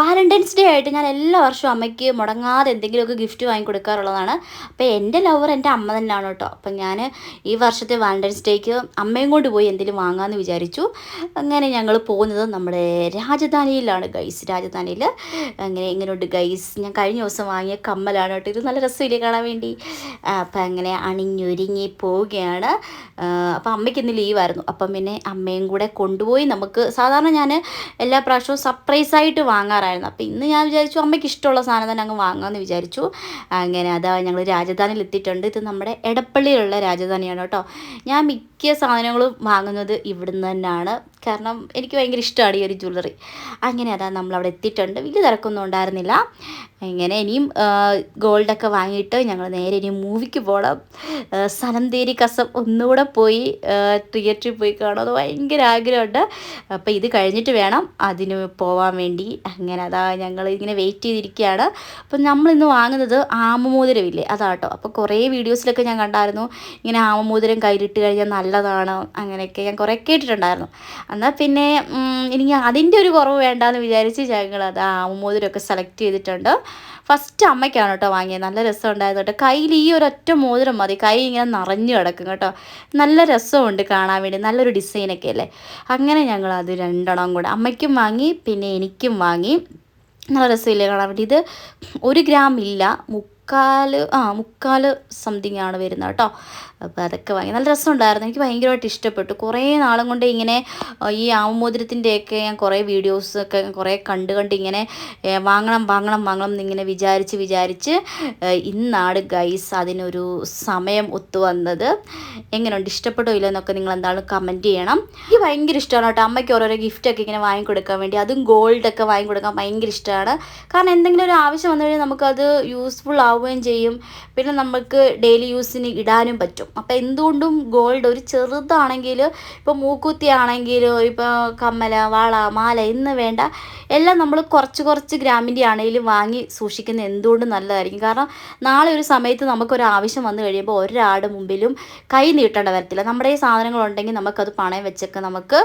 Valentine's day ആയിട്ട് ഞാൻ എല്ലാ വർഷവും അമ്മയ്ക്ക് മുടങ്ങാതെ എന്തെങ്കിലുമൊക്കെ ഗിഫ്റ്റ് വാങ്ങി കൊടുക്കാറുള്ളതാണ് അപ്പോൾ എന്റെ ലവർ എന്റെ അമ്മ തന്നെയാണ് കേട്ടോ. അപ്പം ഞാൻ ഈ വർഷത്തെ വാലന്റൈൻസ് ഡേക്ക് അമ്മയും കൊണ്ട് പോയി എന്തെങ്കിലും വാങ്ങാമെന്ന് വിചാരിച്ചു. അങ്ങനെ ഞങ്ങൾ പോകുന്നത് നമ്മുടെ രാജധാനിയിലാണ് ഗൈസ് രാജധാനിയിൽ അങ്ങനെ എങ്ങനെയുണ്ട് ഗൈസ് ഞാൻ കഴിഞ്ഞ ദിവസം വാങ്ങിയ കമ്മലാണ് കേട്ടോ. ഇത് നല്ല രസമില്ലേ കാണാൻ വേണ്ടി. അപ്പം അങ്ങനെ അണിഞ്ഞൊരുങ്ങി പോവുകയാണ്. അപ്പം അമ്മയ്ക്ക് ഇന്ന് ലീവായിരുന്നു അപ്പം പിന്നെ അമ്മയും കൂടെ കൊണ്ടുപോയി നമുക്ക് സാധാരണ ഞാൻ എല്ലാ പ്രാവശ്യവും സർപ്രൈസായിട്ട് വാങ്ങാറായിരുന്നു അപ്പം ഇന്ന് ഞാൻ വിചാരിച്ചു അമ്മയ്ക്ക് ഇഷ്ടമുള്ള സാധനം തന്നെ അങ്ങ് വാങ്ങാമെന്ന് വിചാരിച്ചു. അങ്ങനെ അതാ ഞങ്ങൾ രാജധാനിയിൽ എത്തിയിട്ടുണ്ട്. ഇത് നമ്മുടെ എടപ്പള്ളിയിലുള്ള രാജധാനിയാണ് കേട്ടോ. ഞാൻ മിക്ക സാധനങ്ങളും വാങ്ങുന്നത് ഇവിടുന്ന് തന്നെയാണ്. കാരണം എനിക്ക് ഭയങ്കര ഇഷ്ടമാണ് ഈ ഒരു ജ്വല്ലറി. അങ്ങനെ അതാ നമ്മൾ അവിടെ എത്തിയിട്ടുണ്ട്. വലിയ തിരക്കൊന്നും ഉണ്ടായിരുന്നില്ല. ഇങ്ങനെ ഇനിയും ഗോൾഡൊക്കെ വാങ്ങിയിട്ട് ഞങ്ങൾ നേരെ ഇനി മൂവിക്ക് പോകണം സനന്തേരി കസം ഒന്നുകൂടെ പോയി തിയേറ്ററിൽ പോയി കാണാം ഭയങ്കര ആഗ്രഹമുണ്ട്. അപ്പോൾ ഇത് കഴിഞ്ഞിട്ട് വേണം അതിന് പോവാൻ വേണ്ടി. അങ്ങനെ അതാ ഞങ്ങൾ ഇങ്ങനെ വെയിറ്റ് ചെയ്തിരിക്കുകയാണ് അപ്പം നമ്മളിന്ന് വാങ്ങുന്നത് ആമമോതിരമില്ലേ അതാട്ടോ. അപ്പോൾ കുറേ വീഡിയോസിലൊക്കെ ഞാൻ കണ്ടായിരുന്നു. ഇങ്ങനെ ആമമോതിരം കയ്യിലിട്ട് കഴിഞ്ഞാൽ നല്ലതാണ് അങ്ങനെയൊക്കെ ഞാൻ കുറേ കേട്ടിട്ടുണ്ടായിരുന്നു. എന്നാൽ പിന്നെ എനിക്ക് അതിന്റെ ഒരു കുറവ് വേണ്ടാന്ന് വിചാരിച്ച് ഞങ്ങൾ അത് ആമമോതിരമൊക്കെ സെലക്ട് ചെയ്തിട്ടുണ്ട്. ഫസ്റ്റ് അമ്മയ്ക്കാണ് കേട്ടോ വാങ്ങിയത്. നല്ല രസം ഉണ്ടായിരുന്നു കേട്ടോ. കയ്യിൽ ഈ ഒരൊറ്റ മോതിരം മതി. കൈ ഇങ്ങനെ നിറഞ്ഞു കിടക്കും കേട്ടോ. നല്ല രസമുണ്ട് കാണാൻ വേണ്ടി. നല്ലൊരു ഡിസൈനൊക്കെ അല്ലേ? അങ്ങനെ ഞങ്ങൾ അത് രണ്ടെണ്ണം കൂടെ അമ്മയ്ക്കും വാങ്ങി പിന്നെ എനിക്കും വാങ്ങി. നല്ല രസമില്ലേ കാണാൻ വേണ്ടി. ഇത് ഒരു ഗ്രാം ഇല്ല. മുക്കാൽ ആ മുക്കാൽ സംതിങ് ആണ് വരുന്നത് കേട്ടോ. അപ്പോൾ അതൊക്കെ വാങ്ങി നല്ല രസമുണ്ടായിരുന്നു. എനിക്ക് ഭയങ്കരമായിട്ട് ഇഷ്ടപ്പെട്ടു. കുറേ നാളും കൊണ്ട് ഇങ്ങനെ ഈ ആമമോതിരത്തിന്റെയൊക്കെ ഞാൻ കുറേ വീഡിയോസൊക്കെ കുറേ കണ്ട് കണ്ട് ഇങ്ങനെ വാങ്ങണം വാങ്ങണം വാങ്ങണം എന്നിങ്ങനെ വിചാരിച്ച് വിചാരിച്ച് ഇന്നാണ് ഗൈസ് അതിനൊരു സമയം ഒത്തു വന്നത്. എങ്ങനെയുണ്ട്? ഇഷ്ടപ്പെട്ടോ ഇല്ല എന്നൊക്കെ നിങ്ങൾ എന്തായാലും കമന്റ് ചെയ്യണം. എനിക്ക് ഭയങ്കര ഇഷ്ടമാണ് കേട്ടോ. അമ്മയ്ക്ക് ഓരോരോ ഗിഫ്റ്റൊക്കെ ഇങ്ങനെ വാങ്ങിക്കൊടുക്കാൻ വേണ്ടി. അതും ഗോൾഡൊക്കെ വാങ്ങിക്കൊടുക്കാൻ ഭയങ്കര ഇഷ്ടമാണ്. കാരണം എന്തെങ്കിലും ഒരു ആവശ്യം വന്നു കഴിഞ്ഞാൽ നമുക്കത് യൂസ്ഫുൾ ആവുകയും ചെയ്യും. പിന്നെ നമുക്ക് ഡെയിലി യൂസിന് ഇടാനും പറ്റും. അപ്പോൾ എന്തുകൊണ്ടും ഗോൾഡ് ഒരു ചെറുതാണെങ്കിൽ ഇപ്പോൾ മൂക്കുത്തി ആണെങ്കിലും ഇപ്പോൾ കമ്മല വള മാല എന്ന് വേണ്ട എല്ലാം നമ്മൾ കുറച്ച് കുറച്ച് ഗ്രാമിന്റെ ആണെങ്കിലും വാങ്ങി സൂക്ഷിക്കുന്നത് എന്തുകൊണ്ടും നല്ലതായിരിക്കും. കാരണം നാളെ ഒരു സമയത്ത് നമുക്കൊരു ആവശ്യം വന്നു കഴിയുമ്പോൾ ഒരാളുടെ മുമ്പിലും കൈ നീട്ടേണ്ട വരത്തില്ല. നമ്മുടെ ഈ സാധനങ്ങളുണ്ടെങ്കിൽ നമുക്കത് പണയം വെച്ചൊക്കെ നമുക്ക്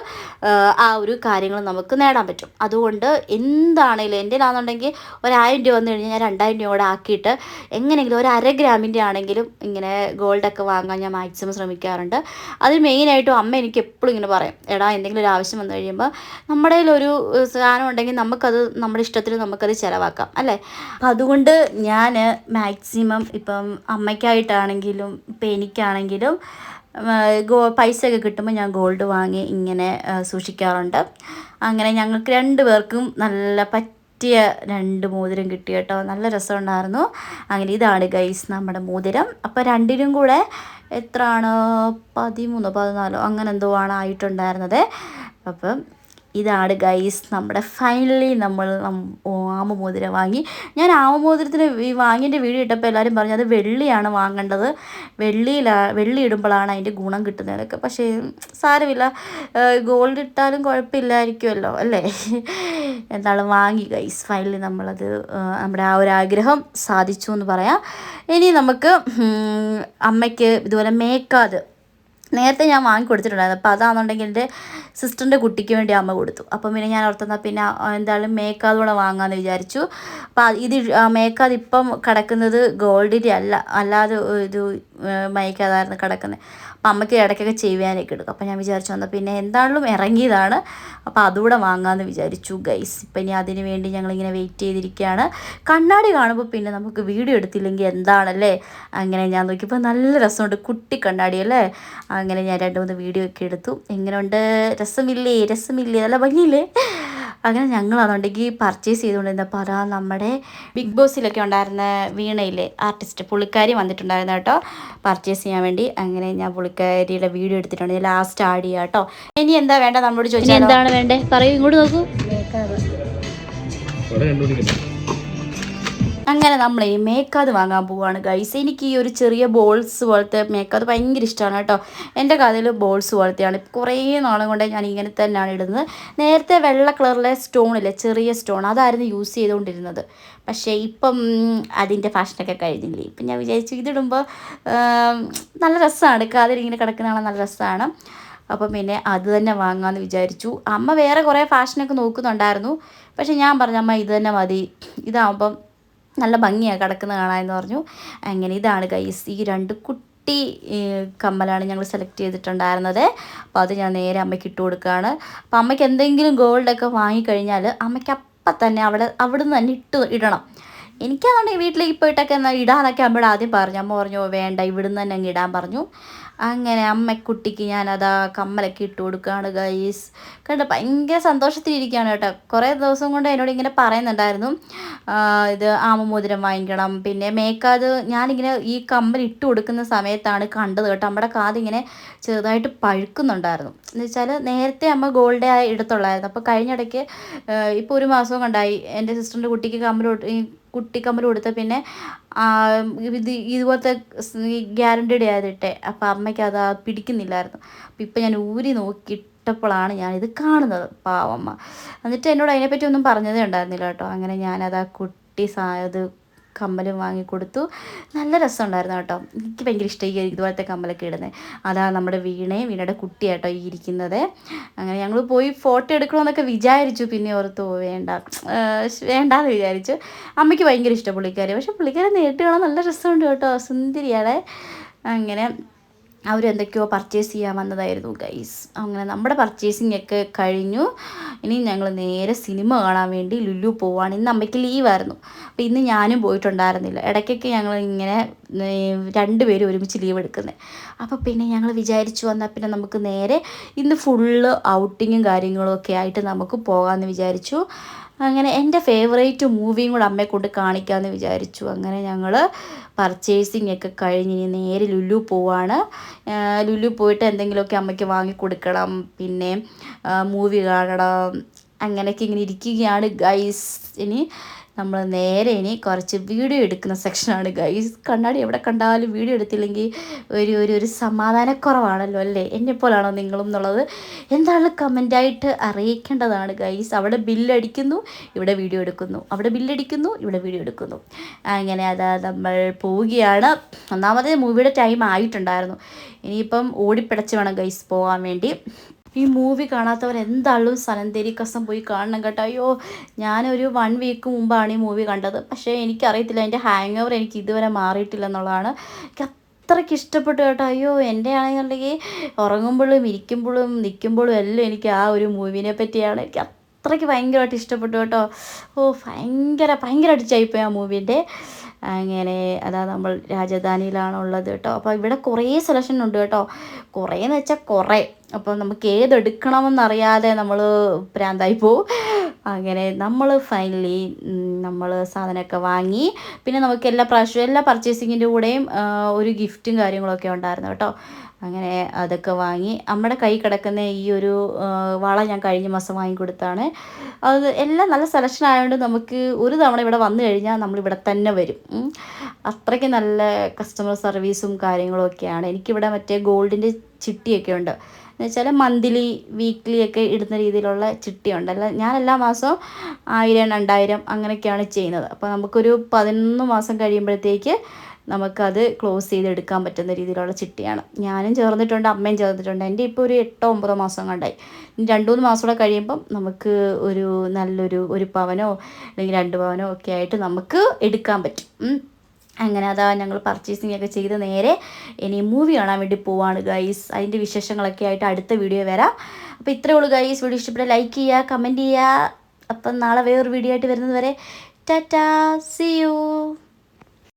ആ ഒരു കാര്യങ്ങൾ നമുക്ക് നേടാൻ പറ്റും. അതുകൊണ്ട് എന്താണെങ്കിലും എന്റെ ആണെന്നുണ്ടെങ്കിൽ ഒരായിരം രൂപ വന്നു കഴിഞ്ഞാൽ ഞാൻ രണ്ടായിരം രൂപ കൂടെ ആക്കിയിട്ട് എങ്ങനെയെങ്കിലും ഒരു അര ഗ്രാമിന്റെ ആണെങ്കിലും ഇങ്ങനെ ഗോൾഡൊക്കെ വാങ്ങാൻ ഞാൻ മാക്സിമം ശ്രമിക്കാറുണ്ട്. അതിൽ മെയിനായിട്ടും അമ്മ എനിക്ക് എപ്പോഴും ഇങ്ങനെ പറയും. എടാ എന്തെങ്കിലും ഒരു ആവശ്യം വന്നു കഴിയുമ്പോൾ നമ്മുടെ ഒരു സാധനം ഉണ്ടെങ്കിൽ നമുക്കത് നമ്മുടെ ഇഷ്ടത്തിന് നമുക്കത് ചിലവാക്കാം അല്ലേ? അപ്പം അതുകൊണ്ട് ഞാൻ മാക്സിമം ഇപ്പം അമ്മയ്ക്കായിട്ടാണെങ്കിലും ഇപ്പം എനിക്കാണെങ്കിലും ഗോ പൈസ ഒക്കെ കിട്ടുമ്പോൾ ഞാൻ ഗോൾഡ് വാങ്ങി ഇങ്ങനെ സൂക്ഷിക്കാറുണ്ട്. അങ്ങനെ ഞങ്ങൾക്ക് രണ്ട് പേർക്കും നല്ല പറ്റിയ രണ്ട് മോതിരം കിട്ടി കേട്ടോ. നല്ല രസമുണ്ടായിരുന്നു. അങ്ങനെ ഇതാണ് ഗൈസ് നമ്മുടെ മോതിരം. അപ്പോൾ രണ്ടിനും കൂടെ എത്രയാണ് പതിമൂന്നോ പതിനാലോ അങ്ങനെ എന്തോ ആണ് ആയിട്ടുണ്ടായിരുന്നത്. അപ്പം ഇതാണ് ഗൈസ് നമ്മുടെ ഫൈനലി നമ്മൾ ആമമോതിരം വാങ്ങി. ഞാൻ ആമമോതിരത്തിന് വാങ്ങിന്റെ വീഡിയോ ഇട്ടപ്പോൾ എല്ലാവരും പറഞ്ഞു അത് വെള്ളിയാണ് വാങ്ങേണ്ടത്. വെള്ളിയിലാണ് വെള്ളി ഇടുമ്പോഴാണ് അതിന്റെ ഗുണം കിട്ടുന്നതൊക്കെ പക്ഷേ സാരമില്ല. ഗോൾഡ് ഇട്ടാലും കുഴപ്പമില്ലായിരിക്കുമല്ലോ അല്ലേ? എന്താണ് വാങ്ങി ഗൈസ് ഫൈനലി നമ്മളത് നമ്മുടെ ആ ഒരു ആഗ്രഹം സാധിച്ചു എന്ന് പറയാം. ഇനി നമുക്ക് അമ്മയ്ക്ക് ഇതുപോലെ മേക്കാത് നേരത്തെ ഞാൻ വാങ്ങി കൊടുത്തിട്ടുണ്ടായിരുന്നു. അപ്പോൾ അതാണെന്നുണ്ടെങ്കിൽ എന്റെ സിസ്റ്ററിന്റെ കുട്ടിക്ക് വേണ്ടി അമ്മ കൊടുത്തു. അപ്പം പിന്നെ ഞാൻ ഓർത്തെന്നാൽ പിന്നെ എന്തായാലും മേക്കാത് കൂടെ വാങ്ങാമെന്ന് വിചാരിച്ചു. അപ്പോൾ ഇത് മേക്കാത് ഇപ്പം കിടക്കുന്നത് ഗോൾഡിന്റെ അല്ല. അല്ലാതെ ഇത് മയക്കാതായിരുന്നു കിടക്കുന്നത് അപ്പം അമ്മയ്ക്ക് ഇടയ്ക്കൊക്കെ ചെയ്യാനൊക്കെ എടുക്കും. അപ്പം ഞാൻ വിചാരിച്ചു വന്നാൽ പിന്നെ എന്താണെങ്കിലും ഇറങ്ങിയതാണ്. അപ്പോൾ അതുകൂടെ വാങ്ങാമെന്ന് വിചാരിച്ചു ഗൈസ് ഇപ്പം ഇനി അതിന് വേണ്ടി ഞങ്ങളിങ്ങനെ വെയിറ്റ് ചെയ്തിരിക്കുകയാണ് കണ്ണാടി കാണുമ്പോൾ പിന്നെ നമുക്ക് വീഡിയോ എടുത്തില്ലെങ്കിൽ എന്താണല്ലേ? അങ്ങനെ ഞാൻ നോക്കിയപ്പോൾ നല്ല രസമുണ്ട്. കുട്ടി കണ്ണാടി അല്ലേ? അങ്ങനെ ഞാൻ രണ്ട് മൂന്ന് വീഡിയോ ഒക്കെ എടുത്തു. എങ്ങനെയുണ്ട് രസമില്ലേ? രസമില്ലേ? നല്ല ഭംഗിയില്ലേ? അങ്ങനെ ഞങ്ങൾ അതുകൊണ്ടെങ്കിൽ പർച്ചേസ് ചെയ്തുകൊണ്ടിരുന്ന പറ നമ്മുടെ ബിഗ് ബോസിലൊക്കെ ഉണ്ടായിരുന്ന വീണയിലെ ആർട്ടിസ്റ്റ് പുള്ളിക്കാരി വന്നിട്ടുണ്ടായിരുന്നു കേട്ടോ. പർച്ചേസ് ചെയ്യാൻ വേണ്ടി. അങ്ങനെ ഞാൻ പുള്ളിക്കാരിയുടെ വീഡിയോ എടുത്തിട്ടുണ്ട്. ലാസ്റ്റ് ആഡ് ചെയ്യാം കേട്ടോ. ഇനി എന്താ വേണ്ട നമ്മളോട് ചോദിച്ചാൽ എന്താണ് വേണ്ടേ പറയൂ ഇങ്ങോട്ട് നോക്കൂ. അങ്ങനെ നമ്മൾ ഈ മേക്കാത് വാങ്ങാൻ പോവുകയാണ് ഗൈസ് എനിക്ക് ഈ ഒരു ചെറിയ ബോൾസ് പോലത്തെ മേക്കാത് ഭയങ്കര ഇഷ്ടമാണ് കേട്ടോ. എന്റെ കഥയിൽ ബോൾസ് പോലത്തെയാണ്. കുറേ നാളും കൊണ്ട് ഞാൻ ഇങ്ങനെ തന്നെയാണ് ഇടുന്നത്. നേരത്തെ വെള്ള കളറിലെ സ്റ്റോണില്ലേ ചെറിയ സ്റ്റോൺ അതായിരുന്നു യൂസ് ചെയ്തുകൊണ്ടിരുന്നത്. പക്ഷേ ഇപ്പം അതിന്റെ ഫാഷനൊക്കെ കഴിഞ്ഞില്ലേ. ഇപ്പം ഞാൻ വിചാരിച്ചു ഇതിടുമ്പോൾ നല്ല രസമാണ്. കാതിൽ ഇങ്ങനെ കിടക്കുന്ന നല്ല രസമാണ്. അപ്പം പിന്നെ അത് തന്നെ വാങ്ങാമെന്ന് വിചാരിച്ചു. അമ്മ വേറെ കുറേ ഫാഷനൊക്കെ നോക്കുന്നുണ്ടായിരുന്നു. പക്ഷേ ഞാൻ പറഞ്ഞു അമ്മ ഇത് തന്നെ മതി. ഇതാകുമ്പം നല്ല ഭംഗിയാണ് കിടക്കുന്നത് കാണാമെന്ന് പറഞ്ഞു. അങ്ങനെ ഇതാണ് ഗൈസ് ഈ രണ്ട് കുട്ടി കമ്മലാണ് ഞങ്ങൾ സെലക്ട് ചെയ്തിട്ടുണ്ടായിരുന്നത്. അപ്പോൾ അത് ഞാൻ നേരെ അമ്മയ്ക്ക് ഇട്ട് കൊടുക്കുകയാണ്. അപ്പോൾ അമ്മയ്ക്ക് എന്തെങ്കിലും ഗോൾഡൊക്കെ വാങ്ങിക്കഴിഞ്ഞാൽ അമ്മയ്ക്ക് അപ്പം തന്നെ അവിടെ അവിടെ നിന്ന് തന്നെ ഇട്ട് ഇടണം. എനിക്കാണെങ്കിൽ വീട്ടിലേക്ക് പോയിട്ടൊക്കെ എന്നാൽ ഇടാന്നൊക്കെ അമ്മയോട് ആദ്യം പറഞ്ഞു. അമ്മ പറഞ്ഞു വേണ്ട ഇവിടുന്ന് തന്നെ അങ്ങ് ഇടാൻ പറഞ്ഞു. അങ്ങനെ അമ്മക്കുട്ടിക്ക് ഞാനതാ കമ്മലൊക്കെ ഇട്ട് കൊടുക്കുകയാണ് ഗൈസ് കണ്ട ഭയങ്കര സന്തോഷത്തിലിരിക്കുകയാണ് കേട്ടോ. കുറേ ദിവസം കൊണ്ട് എന്നോട് ഇങ്ങനെ പറയുന്നുണ്ടായിരുന്നു. ഇത് ആമമോതിരം വാങ്ങിക്കണം. പിന്നെ മേക്കാത് ഞാനിങ്ങനെ ഈ കമ്മൽ ഇട്ട് കൊടുക്കുന്ന സമയത്താണ് കണ്ടത് കേട്ടോ. നമ്മുടെ കാതിങ്ങനെ ചെറുതായിട്ട് പഴുക്കുന്നുണ്ടായിരുന്നു. എന്ന് വെച്ചാൽ നേരത്തെ അമ്മ ഗോൾഡേ ആയി എടുത്തുള്ളായിരുന്നു. അപ്പോൾ കഴിഞ്ഞിടയ്ക്ക് ഇപ്പോൾ ഒരു മാസം കൊണ്ടായി. എന്റെ സിസ്റ്ററിന്റെ കുട്ടിക്ക് കമ്മൽ കുട്ടിക്കമ്മൽ കൊടുത്ത പിന്നെ ഇത് ഇതുപോലത്തെ ഗ്യാരണ്ടീഡ് ആയതിട്ടെ അപ്പോൾ അമ്മയ്ക്ക് അത് പിടിക്കുന്നില്ലായിരുന്നു. അപ്പം ഇപ്പം ഞാൻ ഊരി നോക്കിയിട്ടപ്പോഴാണ് ഞാനിത് കാണുന്നത്. പാവമ്മ. എന്നിട്ട് എന്നോട് അതിനെപ്പറ്റി ഒന്നും പറഞ്ഞതേ ഉണ്ടായിരുന്നില്ല കേട്ടോ. അങ്ങനെ ഞാനത് ആ കുട്ടി സാ ഇത് കമ്മലും വാങ്ങിക്കൊടുത്തു നല്ല രസമുണ്ടായിരുന്നു കേട്ടോ. എനിക്ക് ഭയങ്കര ഇഷ്ടമായി ഇതുപോലത്തെ കമ്മലൊക്കെ ഇടുന്നത് അതാ നമ്മുടെ വീണയും വീണയുടെ കുട്ടിയാട്ടോ ഈ ഇരിക്കുന്നത്. അങ്ങനെ ഞങ്ങൾ പോയി ഫോട്ടോ എടുക്കണമെന്നൊക്കെ വിചാരിച്ചു. പിന്നെ ഓർത്ത് വേണ്ട. വേണ്ടാന്ന് വിചാരിച്ചു. അമ്മയ്ക്ക് ഭയങ്കര ഇഷ്ടം പുള്ളിക്കാരി. പക്ഷെ പുള്ളിക്കാരി നേരിട്ട് കാണാൻ നല്ല രസമുണ്ട് കേട്ടോ. സുന്ദരിയാണ്. അങ്ങനെ അവരെന്തൊക്കെയോ പർച്ചേസ് ചെയ്യാൻ വന്നതായിരുന്നു ഗൈസ് അങ്ങനെ നമ്മുടെ പർച്ചേസിംഗ് ഒക്കെ കഴിഞ്ഞു. ഇനി ഞങ്ങൾ നേരെ സിനിമ കാണാൻ വേണ്ടി ലുലു പോവാണ്. ഇന്ന് അമ്മയ്ക്ക് ലീവായിരുന്നു അപ്പോൾ ഇന്ന് ഞാനും പോയിട്ടുണ്ടായിരുന്നില്ല. ഇടയ്ക്കൊക്കെ ഞങ്ങൾ ഇങ്ങനെ രണ്ടുപേരും ഒരുമിച്ച് ലീവ് എടുക്കുന്നത് അപ്പോൾ പിന്നെ ഞങ്ങൾ വിചാരിച്ചു വന്നാൽ പിന്നെ നമുക്ക് നേരെ ഇന്ന് ഫുള്ള് ഔട്ടിങ്ങും കാര്യങ്ങളും ഒക്കെ ആയിട്ട് നമുക്ക് പോകാമെന്ന് വിചാരിച്ചു. അങ്ങനെ എന്റെ ഫേവറേറ്റ് മൂവിയും കൂടെ അമ്മയെ കൊണ്ട് കാണിക്കാമെന്ന് വിചാരിച്ചു. അങ്ങനെ ഞങ്ങൾ പർച്ചേസിങ് ഒക്കെ കഴിഞ്ഞ് ഇനി നേരെ ലുലു പോവാണ്. ലുലു പോയിട്ട് എന്തെങ്കിലുമൊക്കെ അമ്മയ്ക്ക് വാങ്ങി കൊടുക്കണം. പിന്നെ മൂവി കാണണം. അങ്ങനെയൊക്കെ ഇങ്ങനെ ഇരിക്കുകയാണ് ഗൈസ് ഇനി നമ്മൾ നേരെ ഇനി കുറച്ച് വീഡിയോ എടുക്കുന്ന സെക്ഷനാണ് ഗൈസ് കണ്ണാടി എവിടെ കണ്ടാലും വീഡിയോ എടുത്തില്ലെങ്കിൽ ഒരു ഒരു ഒരു സമാധാനക്കുറവാണല്ലോ അല്ലേ? എന്നെപ്പോലാണോ നിങ്ങളും എന്നുള്ളത്? എന്താണ് കമന്റായിട്ട് അറിയിക്കേണ്ടതാണ് ഗൈസ് അവിടെ ബില്ലടിക്കുന്നു ഇവിടെ വീഡിയോ എടുക്കുന്നു. അവിടെ ബില്ലടിക്കുന്നു ഇവിടെ വീഡിയോ എടുക്കുന്നു. അങ്ങനെ അതാ നമ്മൾ പോവുകയാണ്. ഒന്നാമത് മൂവിയുടെ ടൈം ആയിട്ടുണ്ടായിരുന്നു. ഇനിയിപ്പം ഓടിപ്പിടച്ച് വേണം ഗൈസ് പോകാൻ വേണ്ടി. ഈ മൂവി കാണാത്തവർ എന്താളും സനന്തേരി കസം പോയി കാണണം കേട്ടോ. അയ്യോ ഞാനൊരു വൺ വീക്ക് മുമ്പാണ് ഈ മൂവി കണ്ടത്. പക്ഷേ എനിക്കറിയത്തില്ല എന്റെ ഹാങ് ഓവർ എനിക്ക് ഇതുവരെ മാറിയിട്ടില്ല എന്നുള്ളതാണ്. എനിക്ക് അത്രയ്ക്ക് ഇഷ്ടപ്പെട്ടു കേട്ടോ. അയ്യോ എന്റെ ആണെന്നുണ്ടെങ്കിൽ ഉറങ്ങുമ്പോഴും ഇരിക്കുമ്പോഴും നിൽക്കുമ്പോഴും എല്ലാം എനിക്ക് ആ ഒരു മൂവിനെ പറ്റിയാണ്. എനിക്ക് അത്രയ്ക്ക് ഭയങ്കരമായിട്ട് ഇഷ്ടപ്പെട്ടു കേട്ടോ. ഓ ഭയങ്കര ഭയങ്കര അടിച്ചായിപ്പോയി ആ മൂവിന്റെ അങ്ങനെ അതാ നമ്മൾ രാജധാനിയിലാണുള്ളത് കേട്ടോ. അപ്പോൾ ഇവിടെ കുറേ സെലക്ഷൻ ഉണ്ട് കേട്ടോ. കുറേ എന്ന് വെച്ചാൽ കുറേ. അപ്പോൾ നമുക്ക് ഏതെടുക്കണമെന്നറിയാതെ നമ്മൾ പ്രാന്തായി പോവും. അങ്ങനെ നമ്മൾ ഫൈനലി നമ്മൾ സാധനമൊക്കെ വാങ്ങി പിന്നെ നമുക്ക് എല്ലാ പ്രാവശ്യവും എല്ലാ പർച്ചേസിങ്ങിന്റെ കൂടെയും ഒരു ഗിഫ്റ്റും കാര്യങ്ങളൊക്കെ ഉണ്ടായിരുന്നു കേട്ടോ. അങ്ങനെ അതൊക്കെ വാങ്ങി നമ്മുടെ കൈ കിടക്കുന്ന ഈ ഒരു വള ഞാൻ കഴിഞ്ഞ മാസം വാങ്ങിക്കൊടുത്താണ്. അത് എല്ലാം നല്ല സെലക്ഷൻ ആയതുകൊണ്ട് നമുക്ക് ഒരു തവണ ഇവിടെ വന്നു കഴിഞ്ഞാൽ നമ്മൾ ഇവിടെ തന്നെ വരും. അത്രയ്ക്ക് നല്ല കസ്റ്റമർ സർവീസും കാര്യങ്ങളും ഒക്കെയാണ് എനിക്കിവിടെ മറ്റേ ഗോൾഡിന്റെ ചിട്ടിയൊക്കെ ഉണ്ട്. എന്ന് വെച്ചാൽ മന്ത്ലി വീക്ക്ലി ഒക്കെ ഇടുന്ന രീതിയിലുള്ള ചിട്ടിയുണ്ട്. അല്ല ഞാൻ എല്ലാ മാസവും ആയിരം രണ്ടായിരം അങ്ങനെയൊക്കെയാണ് ചെയ്യുന്നത്. അപ്പോൾ നമുക്കൊരു പതിനൊന്ന് മാസം കഴിയുമ്പോഴത്തേക്ക് നമുക്കത് ക്ലോസ് ചെയ്തെടുക്കാൻ പറ്റുന്ന രീതിയിലുള്ള ചിട്ടിയാണ്. ഞാനും ചേർന്നിട്ടുണ്ട് അമ്മയും ചേർന്നിട്ടുണ്ട്. എന്റെ ഇപ്പോൾ ഒരു എട്ടോ ഒമ്പതോ മാസം കണ്ടായി രണ്ട് മൂന്ന് മാസം കൂടെ കഴിയുമ്പം നമുക്ക് ഒരു നല്ലൊരു ഒരു പവനോ അല്ലെങ്കിൽ രണ്ട് പവനോ ഒക്കെ ആയിട്ട് നമുക്ക് എടുക്കാൻ പറ്റും. അങ്ങനെ അതാ ഞങ്ങൾ പർച്ചേസിംഗ് ഒക്കെ ചെയ്ത് നേരെ ഇനി മൂവി കാണാൻ വേണ്ടി പോവാണ് ഗൈസ് അതിന്റെ വിശേഷങ്ങളൊക്കെ ആയിട്ട് അടുത്ത വീഡിയോ വരാം. അപ്പോൾ ഇത്രയേ ഉള്ളൂ ഗൈസ് വീഡിയോ ഇഷ്ടപ്പെട്ട ലൈക്ക് ചെയ്യുക കമന്റ് ചെയ്യുക. അപ്പം നാളെ വേറൊരു വീഡിയോ ആയിട്ട് വരുന്നത് വരെ ടാറ്റാ സി യു